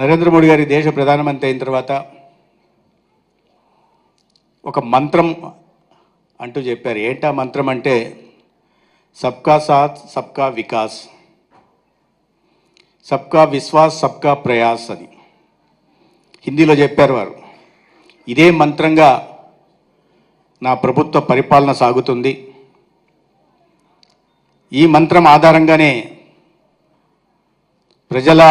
నరేంద్ర మోడీ గారి దేశ ప్రధానమంత్రి అయిన తర్వాత ఒక మంత్రం అంటూ చెప్పారు. ఏంటా మంత్రం అంటే సబ్కా సాత్ సబ్కా వికాస్. సబ్కా విశ్వాస్ సబ్కా ప్రయాస్ అని. హిందీలో చెప్పారు వారు. ఇదే మంత్రంగా నా ప్రభుత్వ పరిపాలన సాగుతుంది. ఈ మంత్రం ఆధారంగానే ప్రజల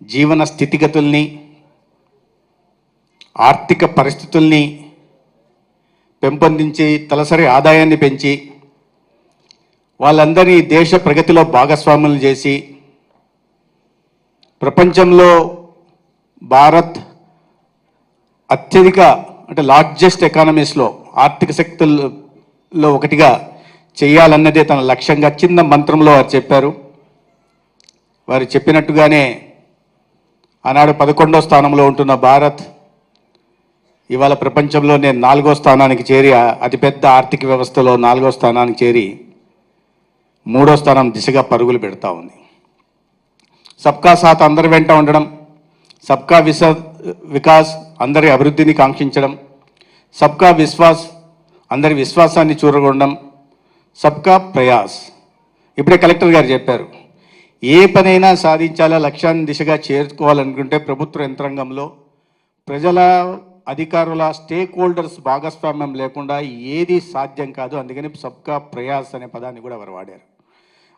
జీవన స్థితిగతుల్ని ఆర్థిక పరిస్థితుల్ని పెంపొందించి తలసరి ఆదాయాన్ని పెంచి వాళ్ళందరినీ దేశ ప్రగతిలో భాగస్వాములు చేసి ప్రపంచంలో భారత్ అత్యధిక అంటే లార్జెస్ట్ ఎకానమీస్లో ఆర్థిక శక్తుల్లో ఒకటిగా చేయాలన్నదే తన లక్ష్యంగా చిన్న మంత్రంలో వారు చెప్పారు. వారు చెప్పినట్టుగానే ఆనాడు పదకొండో స్థానంలో ఉంటున్న భారత్ ఇవాళ ప్రపంచంలోనే నాలుగో స్థానానికి చేరి అతిపెద్ద ఆర్థిక వ్యవస్థలో నాలుగో స్థానానికి చేరి మూడో స్థానం దిశగా పరుగులు పెడతా ఉంది. సబ్కా సాత్ అందరి వెంట ఉండడం సబ్కా విశ వికాస్ అందరి అభివృద్ధిని కాంక్షించడం సబ్కా విశ్వాస్ అందరి విశ్వాసాన్ని చూరగొనడం సబ్కా ప్రయాస్. ఇప్పుడే కలెక్టర్ గారు చెప్పారు ఏ పనైనా సాధించాలా లక్ష్యాన్ని దిశగా చేరుకోవాలనుకుంటే ప్రభుత్వ యంత్రాంగంలో ప్రజల అధికారుల స్టేక్ హోల్డర్స్ భాగస్వామ్యం లేకుండా ఏది సాధ్యం కాదు. అందుకని సబ్కా ప్రయాస్ అనే పదాన్ని కూడా వారు వాడారు.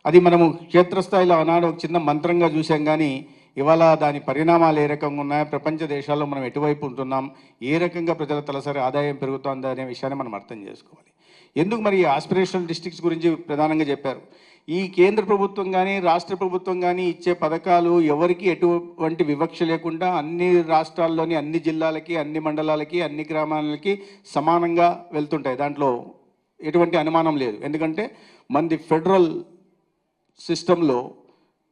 అది మనము క్షేత్రస్థాయిలో ఆనాడు ఒక చిన్న మంత్రంగా చూసాం కానీ ఇవాళ దాని పరిణామాలు ఏ రకంగా ఉన్నాయి ప్రపంచ దేశాల్లో మనం ఎటువైపు ఉంటున్నాం ఏ రకంగా ప్రజల తలసరి ఆదాయం పెరుగుతోంది అనే విషయాన్ని మనం అర్థం చేసుకోవాలి. ఎందుకు మరి ఆస్పిరేషనల్ డిస్ట్రిక్ట్స్ గురించి ప్రధానంగా చెప్పారు? ఈ కేంద్ర ప్రభుత్వం కానీ రాష్ట్ర ప్రభుత్వం కానీ ఇచ్చే పథకాలు ఎవరికి ఎటువంటి వివక్ష లేకుండా అన్ని రాష్ట్రాల్లోని అన్ని జిల్లాలకి అన్ని మండలాలకి అన్ని గ్రామాలకి సమానంగా వెళ్తుంటాయి. దాంట్లో ఎటువంటి అనుమానం లేదు. ఎందుకంటే మనది ఫెడరల్ సిస్టంలో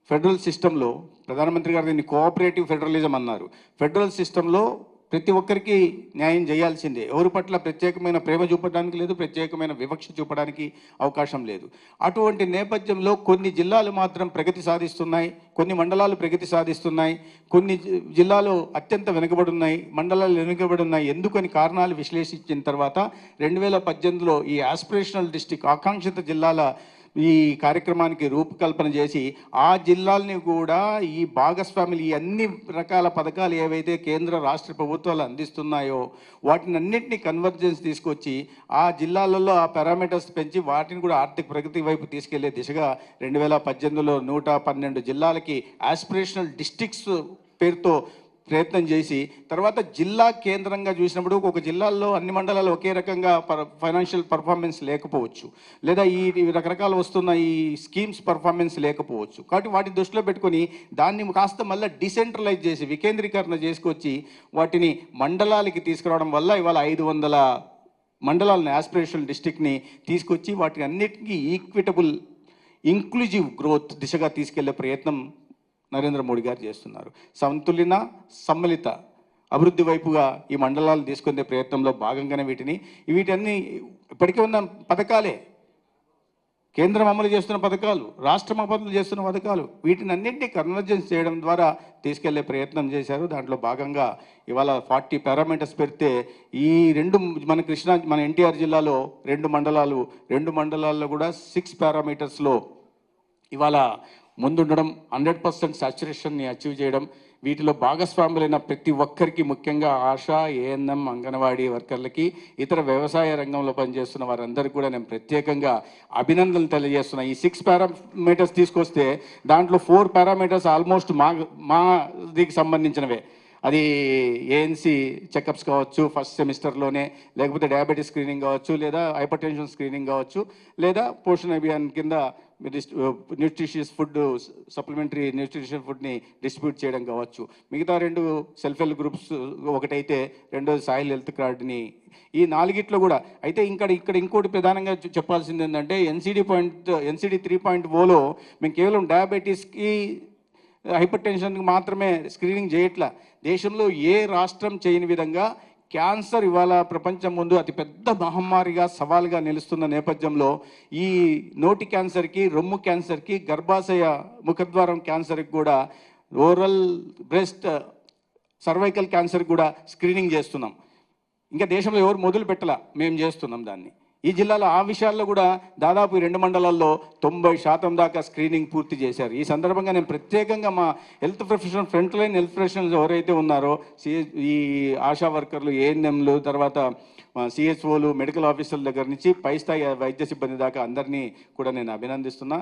ఫెడరల్ సిస్టంలో ప్రధానమంత్రి గారు దీన్ని కోఆపరేటివ్ ఫెడరలిజం అన్నారు. ఫెడరల్ సిస్టంలో ప్రతి ఒక్కరికి న్యాయం చేయాల్సిందే. ఎవరి పట్ల ప్రత్యేకమైన ప్రేమ చూపడానికి లేదు ప్రత్యేకమైన వివక్ష చూపడానికి అవకాశం లేదు. అటువంటి నేపథ్యంలో కొన్ని జిల్లాలు మాత్రం ప్రగతి సాధిస్తున్నాయి కొన్ని మండలాలు ప్రగతి సాధిస్తున్నాయి కొన్ని జిల్లాలు అత్యంత వెనుకబడి ఉన్నాయి మండలాలు వెనుకబడి ఉన్నాయి ఎందుకని కారణాలు విశ్లేషించిన తర్వాత రెండు వేల పద్దెనిమిదిలో ఈ ఆస్పిరేషనల్ డిస్టిక్ ఆకాంక్షిత జిల్లాల ఈ కార్యక్రమానికి రూపకల్పన చేసి ఆ జిల్లాల్ని కూడా ఈ భాగస్వాములు ఈ అన్ని రకాల పథకాలు ఏవైతే కేంద్ర రాష్ట్ర ప్రభుత్వాలు అందిస్తున్నాయో వాటిని అన్నింటినీ కన్వర్జెన్స్ తీసుకొచ్చి ఆ జిల్లాలలో ఆ పారామీటర్స్ పెంచి వాటిని కూడా ఆర్థిక ప్రగతి వైపు తీసుకెళ్ళే దిశగా రెండు వేల పద్దెనిమిదిలో నూట పన్నెండు జిల్లాలకి ఆస్పిరేషనల్ డిస్టిక్స్ పేరుతో ప్రయత్నం చేసి తర్వాత జిల్లా కేంద్రంగా చూసినప్పుడు ఒక జిల్లాల్లో అన్ని మండలాలు ఒకే రకంగా ఫైనాన్షియల్ పర్ఫార్మెన్స్ లేకపోవచ్చు. లేదా ఈ రకరకాల వస్తున్న ఈ స్కీమ్స్ పర్ఫార్మెన్స్ లేకపోవచ్చు. కాబట్టి వాటిని దృష్టిలో పెట్టుకొని దాన్ని కాస్త మళ్ళీ డిసెంట్రలైజ్ చేసి వికేంద్రీకరణ చేసుకొచ్చి వాటిని మండలాలకి తీసుకురావడం వల్ల ఇవాళ ఐదు వందల మండలాలని ఆస్పిరేషనల్ డిస్టిక్ని తీసుకొచ్చి వాటిని అన్నిటికీ ఈక్విటబుల్ ఇంక్లూజివ్ గ్రోత్ దిశగా తీసుకెళ్ళే ప్రయత్నం నరేంద్ర మోడీ గారు చేస్తున్నారు. సంతులిన సమ్మిళిత అభివృద్ధి వైపుగా ఈ మండలాలు తీసుకునే ప్రయత్నంలో భాగంగానే వీటిని వీటన్ని ఇప్పటికే ఉన్న పథకాలే. కేంద్రం అమలు చేస్తున్న పథకాలు రాష్ట్రం అమలు చేస్తున్న పథకాలు వీటిని అన్నింటినీ కన్వర్జెన్స్ చేయడం ద్వారా తీసుకెళ్ళే ప్రయత్నం చేశారు. దాంట్లో భాగంగా ఇవాళ ఫార్టీ పారామీటర్స్ పెడితే ఈ రెండు మన కృష్ణా మన ఎన్టీఆర్ జిల్లాలో రెండు మండలాలు రెండు మండలాల్లో కూడా సిక్స్ పారామీటర్స్లో ఇవాళ ముందుండడం హండ్రెడ్ పర్సెంట్ సాచురేషన్ని అచీవ్ చేయడం వీటిలో భాగస్వాములైన ప్రతి ఒక్కరికి ముఖ్యంగా ఆశా ఏఎన్ఎం అంగన్వాడీ వర్కర్లకి ఇతర వ్యవసాయ రంగంలో పనిచేస్తున్న వారందరికీ కూడా నేను ప్రత్యేకంగా అభినందనలు తెలియజేస్తున్నా. ఈ సిక్స్ పారామీటర్స్ తీసుకొస్తే దాంట్లో ఫోర్ పారామీటర్స్ ఆల్మోస్ట్ మా మా దీనికి సంబంధించినవే. అది ఏఎన్సి చెకప్స్ కావచ్చు ఫస్ట్ సెమిస్టర్లోనే లేకపోతే డయాబెటీస్ స్క్రీనింగ్ కావచ్చు లేదా హైపర్ టెన్షన్ స్క్రీనింగ్ కావచ్చు లేదా పోషణ అభియాన్ కింద న్యూట్రిషియస్ ఫుడ్ సప్లిమెంటరీ న్యూట్రిషన్ ఫుడ్ని డిస్ట్రిబ్యూట్ చేయడం కావచ్చు. మిగతా రెండు సెల్ఫ్ హెల్ప్ గ్రూప్స్ ఒకటైతే రెండోది సాయిల్ హెల్త్ కార్డ్ని. ఈ నాలుగిట్లో కూడా అయితే ఇంకా ఇక్కడ ఇంకోటి ప్రధానంగా చెప్పాల్సింది ఏంటంటే NCD point NCD three point Ola మేము కేవలం డయాబెటీస్కి హైపర్ టెన్షన్కి మాత్రమే స్క్రీనింగ్ చేయట్లా. దేశంలో ఏ రాష్ట్రం చేయని విధంగా క్యాన్సర్ ఇవాళ ప్రపంచం ముందు అతిపెద్ద మహమ్మారిగా సవాల్గా నిలుస్తున్న నేపథ్యంలో ఈ నోటి క్యాన్సర్కి రొమ్ము క్యాన్సర్కి గర్భాశయ ముఖద్వారం క్యాన్సర్కి కూడా ఓరల్ బ్రెస్ట్ సర్వైకల్ క్యాన్సర్ కూడా స్క్రీనింగ్ చేస్తున్నాం. ఇంకా దేశంలో ఎవరు మొదలు పెట్టలా మేము చేస్తున్నాం దాన్ని. ఈ జిల్లాలో ఆ విషయాల్లో కూడా దాదాపు రెండు మండలాల్లో తొంభై శాతం దాకా స్క్రీనింగ్ పూర్తి చేశారు. ఈ సందర్భంగా నేను ప్రత్యేకంగా మా health professional front line health professionals ఎవరైతే ఉన్నారో ఈ ఆశా వర్కర్లు ఏఎన్ఎంలు తర్వాత సిహెచ్ఓలు మెడికల్ ఆఫీసర్ల దగ్గర నుంచి పై స్థాయి వైద్య సిబ్బంది దాకా అందరినీ కూడా నేను అభినందిస్తున్నా.